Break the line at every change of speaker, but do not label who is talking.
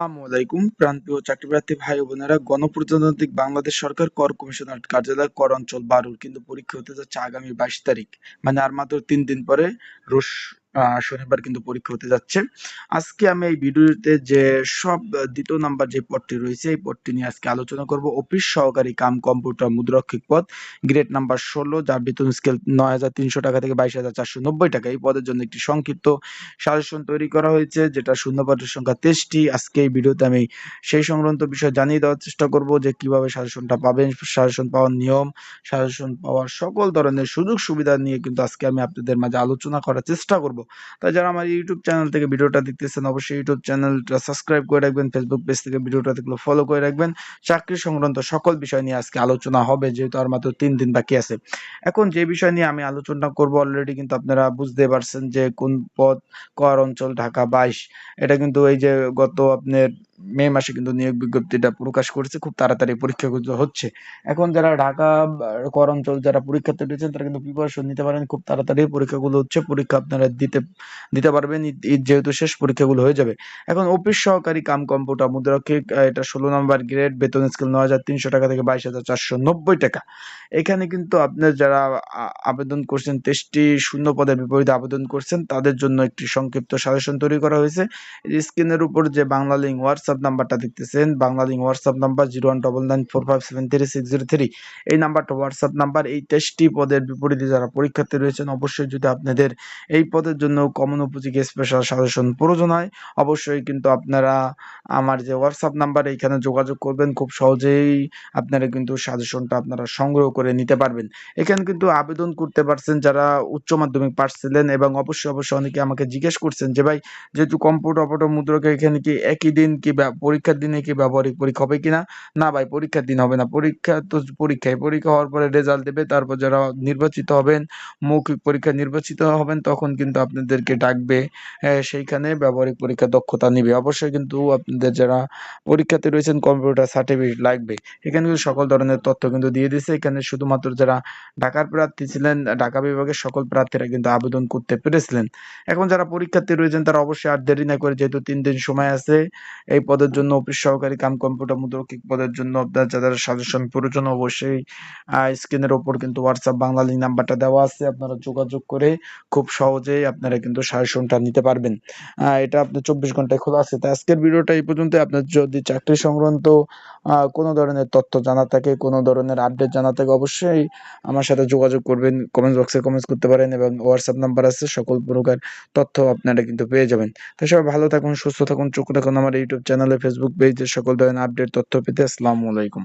আসসালামু আলাইকুম। প্রান্তীয় চাকরিপ্রার্থী ভাই বোনেরা গণপ্রজাতান্ত্রিক বাংলাদেশ সরকার কর কমিশনার কার্যালয় কর অঞ্চল বারুর কিন্তু পরীক্ষা হতে যাচ্ছে আগামী বাইশ তারিখ মানে আর মাত্র তিন দিন পরে আহ, শনিবার কিন্তু পরীক্ষা হতে যাচ্ছে। আজকে আমি এই ভিডিওতে যে সব দ্বিতীয় নাম্বার যে পদটি রয়েছে, এই পদটি নিয়ে আজকে আলোচনা করব। অফিস সহকারী কাম কম্পিউটার মুদ্রক্ষিক পদ, গ্রেড নাম্বার ষোলো, যার বেতন স্কেল নয় হাজার তিনশো টাকা থেকে বাইশ হাজার চারশো নব্বই টাকা। এই পদের জন্য একটি সংক্ষিপ্ত সাজেশন তৈরি করা হয়েছে, যেটা শূন্যপদের সংখ্যা তেইশটি। আজকে এই ভিডিওতে আমি সেই সংক্রান্ত বিষয় জানিয়ে দেওয়ার চেষ্টা করব, যে কীভাবে সাজেশনটা পাবেন, সাজেশন পাওয়ার নিয়ম, সাজেশন পাওয়ার সকল ধরনের সুযোগ সুবিধা নিয়ে কিন্তু আজকে আমি আপনাদের মাঝে আলোচনা করার চেষ্টা করব। তাই যারা আমার ইউটিউব চ্যানেল থেকে ভিডিওটা দেখতেছেন, অবশ্যই ইউটিউব চ্যানেলটা সাবস্ক্রাইব করে রাখবেন ফেসবুক পেজ থেকে ভিডিওটা দেখলে ফলো করে রাখবেন। চাকরি সংক্রান্ত সকল বিষয় নিয়ে আজকে আলোচনা হবে, যেহেতু আর মাত্র তিন দিন বাকি আছে। এখন যে বিষয় নিয়ে আমি আলোচনা করব অলরেডি কিন্তু আপনারা বুঝতে পারছেন যে কোন পদ কর অঞ্চল, ঢাকা, বাইশ, এটা কিন্তু এই যে গত আপনার মে মাসে কিন্তু নিয়োগ বিজ্ঞপ্তিটা প্রকাশ করেছে, খুব তাড়াতাড়ি পরীক্ষাগুলো হচ্ছে। এখন যারা ঢাকা কর অঞ্চল যারা পরীক্ষার্থী রয়েছেন তারা কিন্তু প্রিপারেশন নিতে পারেন, খুব তাড়াতাড়ি পরীক্ষাগুলো হচ্ছে, পরীক্ষা আপনারা দিতে দিতে পারবেন যেহেতু শেষ, পরীক্ষাগুলো হয়ে যাবে। এখন অফিস সহকারী কাম কম্পিউটার মুদ্রাক্ষিক এটা ষোলো নম্বর গ্রেড বেতন স্কেল নয় হাজার তিনশো টাকা থেকে বাইশ হাজার চারশো নব্বই টাকা। এখানে কিন্তু আপনার যারা আবেদন করছেন, তেইশটি শূন্য পদের বিপরীতে আবেদন করছেন, তাদের জন্য একটি সংক্ষিপ্ত সাজেশন তৈরি করা হয়েছে। স্ক্রিনের উপর যে বাংলা লিঙ্ক হোয়াটসঅ্যাপ নাম্বারটা দেখতেছেন Bangla link WhatsApp number zero one double nine four five seven three six zero three এই নাম্বারটা হোয়াটসঅ্যাপ নাম্বার এই তেইশটি পদের বিপরীতে যারা পরীক্ষার্থী রয়েছেন, অবশ্যই যদি আপনাদের এই পদের জন্য কমন উপযোগী স্পেশাল সাজেশন প্রয়োজন হয়, অবশ্যই কিন্তু আপনারা আমার যে হোয়াটসঅ্যাপ নাম্বার এইখানে যোগাযোগ করবেন, খুব সহজেই আপনারা কিন্তু সাজেশনটা আপনারা সংগ্রহ করে নিতে পারবেন। এখানে কিন্তু আবেদন করতে পারছেন যারা উচ্চ মাধ্যমিক পাশ ছিলেন এবং অবশ্যই অবশ্যই অনেকে আমাকে জিজ্ঞেস করছেন যে, ভাই, যেহেতু কম্পিউটার অপারেটর মুদ্রকে এখানে কি একই দিন কি পরীক্ষার দিনে কি ব্যবহারিক পরীক্ষা হবে কিনা? না ভাই, পরীক্ষার দিন হবে না। পরীক্ষা তো পরীক্ষায়, পরীক্ষা হওয়ার পরে রেজাল্ট দেবে, তারপর যারা নির্বাচিত হবেন, মৌখিক পরীক্ষা নির্বাচিত হবেন, তখন কিন্তু আপনাদেরকে ডাকবে সেইখানে ব্যবহারিক পরীক্ষা দক্ষতা নিবে। অবশ্যই কিন্তু আপনাদের যারা পরীক্ষাতে রয়েছেন কম্পিউটার সার্টিফিকেট লাগবে। এখানে কিন্তু সকল ধরনের তথ্য কিন্তু দিয়ে দিছে এখানে শুধুমাত্র যারা ঢাকার প্রার্থী ছিলেন, ঢাকা বিভাগের সকল প্রার্থীরা কিন্তু আবেদন করতে পেরেছিলেন। এখন যারা পরীক্ষার্থী রয়েছেন, তারা অবশ্যই আর দেরি না করে, যেহেতু তিন দিন সময় আছে, এই পদের জন্য, অফিস সহকারী কাম কম্পিউটার মুদ্রকিক পদের জন্য আপনার যাদের সাজেশন প্রয়োজন, অবশ্যই স্ক্রিনের ওপর কিন্তু হোয়াটসঅ্যাপ বাংলা লিঙ্ক নাম্বারটা দেওয়া আছে। আপনারা যোগাযোগ করে খুব সহজেই আপনারা কিন্তু সাজেশনটা নিতে পারবেন। এটা আপনার চব্বিশ ঘন্টায় খোলা আছে। তো আজকের ভিডিওটা এই পর্যন্ত। আপনার যদি চাকরি সংক্রান্ত কোনো ধরনের তথ্য জানা থাকে, কোনো ধরনের আপডেট জানা থাকে, অবশ্যই আমার সাথে যোগাযোগ করবেন। কমেন্ট বক্সে কমেন্টস করতে পারেন এবং হোয়াটসঅ্যাপ নাম্বার আছে। সকল প্রকার তথ্য আপনারা কিন্তু পেয়ে যাবেন। তো সবাই ভালো থাকুন, সুস্থ থাকুন, চোখ রাখুন। আমার ইউটিউব চ্যানেলে ফেসবুক পেজে সকল ধরনের আপডেট তথ্য পেতে আসসালামু আলাইকুম।